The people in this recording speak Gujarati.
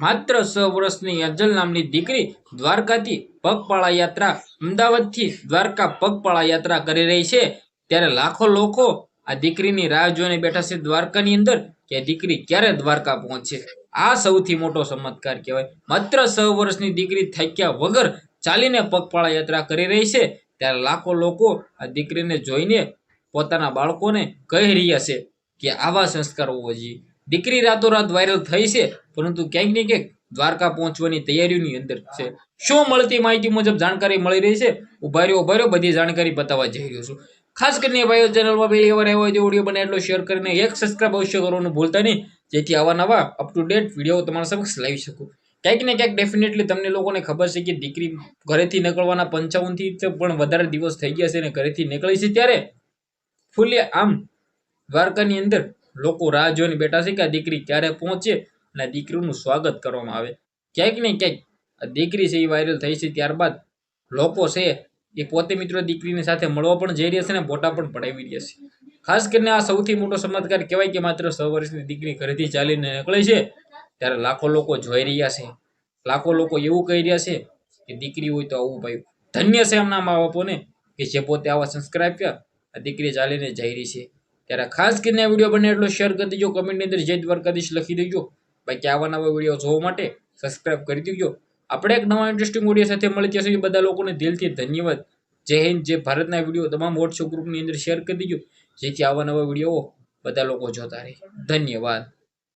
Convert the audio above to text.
માત્ર છ વર્ષની અજલ નામની દીકરી દ્વારકાથી પગપાળા યાત્રા, અમદાવાદથી દ્વારકા પગપાળા યાત્રા કરી રહી છે. ત્યારે લાખો લોકો આ દીકરીની રાહ જોઈને બેઠા છે દ્વારકાની અંદર કે દીકરી ક્યારે દ્વારકા પહોંચશે આ સૌથી મોટો ચમત્કાર કહેવાય. માત્ર છ વર્ષની દીકરી થાક્યા વગર ચાલીને પગપાળા યાત્રા કરી રહી છે. ત્યારે લાખો લોકો આ દીકરીને જોઈને પોતાના બાળકોને કહી રહ્યા છે કે આવા સંસ્કાર હોવો જોઈએ. દીકરી રાતોરાત વાયરલ થઈ છે, પરંતુ ક્યાંક ને ક્યાંક દ્વારકા પહોંચવાની તૈયારીઓની અંદર છે. શું મળતી માહિતી મુજબ જાણકારી મળી રહી છે? ઊભા રહ્યો ઊભા રહ્યો, બધી જાણકારી બતાવવા જઈ રહ્યો છું. ખાસ કરીને ભાઈઓ ચેનલમાં પહેલી વાર આવ્યો હોય ઓડિયો બને એટલો શેર કરીને એક સબસ્ક્રાઈબ અવશ્ય કરવાનું ભૂલતા નહીં, જેથી આવા નવા અપ ટુ ડેટ વીડિયો તમારા સમક્ષ લાવી શકું. ક્યાંક ને ક્યાંક ડેફિનેટલી તમને લોકોને ખબર છે કે દીકરી ઘરેથી નીકળવાના પંચાવનથી પણ વધારે દિવસ થઈ ગયા છે અને ઘરેથી નીકળી છે ત્યારે ફૂલે આમ દ્વારકાની અંદર લોકો રાહ જોઈને બેઠા છે કે આ દીકરી ક્યારે પહોંચે અને આ દીકરીનું સ્વાગત કરવામાં આવે. ક્યાંક ને ક્યાંક આ દીકરી છે એ વાયરલ થઈ છે ત્યારબાદ લોકો છે એ પોતે મિત્રો દીકરીની સાથે મળવા પણ જઈ રહ્યા છે અને ફોટા પણ પડાવી રહ્યા છે. ખાસ કરીને આ સૌથી મોટો ચમત્કાર કહેવાય કે માત્ર છ વર્ષની દીકરી ઘરેથી ચાલીને નીકળે છે ત્યારે લાખો લોકો જોઈ રહ્યા છે. લાખો લોકો એવું કહી રહ્યા છે કે દીકરી હોય તો આવું ભાઈ ધન્ય છે એમના મા બાપોને કે જે પોતે આવા સંસ્કાર આપ્યા આ દીકરી ચાલીને જઈ રહી છે. ત્યારે ખાસ કરીને આ વીડિયો બને એટલો શેર કરી દેજો કમેન્ટની અંદર જય દ્વારકાધીશ લખી દેજો. બાકી આવા નવા વીડિયો જોવા માટે સબસ્ક્રાઇબ કરી દેજો. આપણે એક નવા ઇન્ટરેસ્ટિંગ વીડિયો સાથે મળી ત્યાં સુધી બધા લોકોને દિલથી ધન્યવાદ. જય હિન્દ જે ભારતના વીડિયો તમામ વોટ્સઅપ ગ્રુપની અંદર શેર કરી દેજો. જેથી આવા નવા વીડિયો બધા લોકો જોતા રહે. ધન્યવાદ.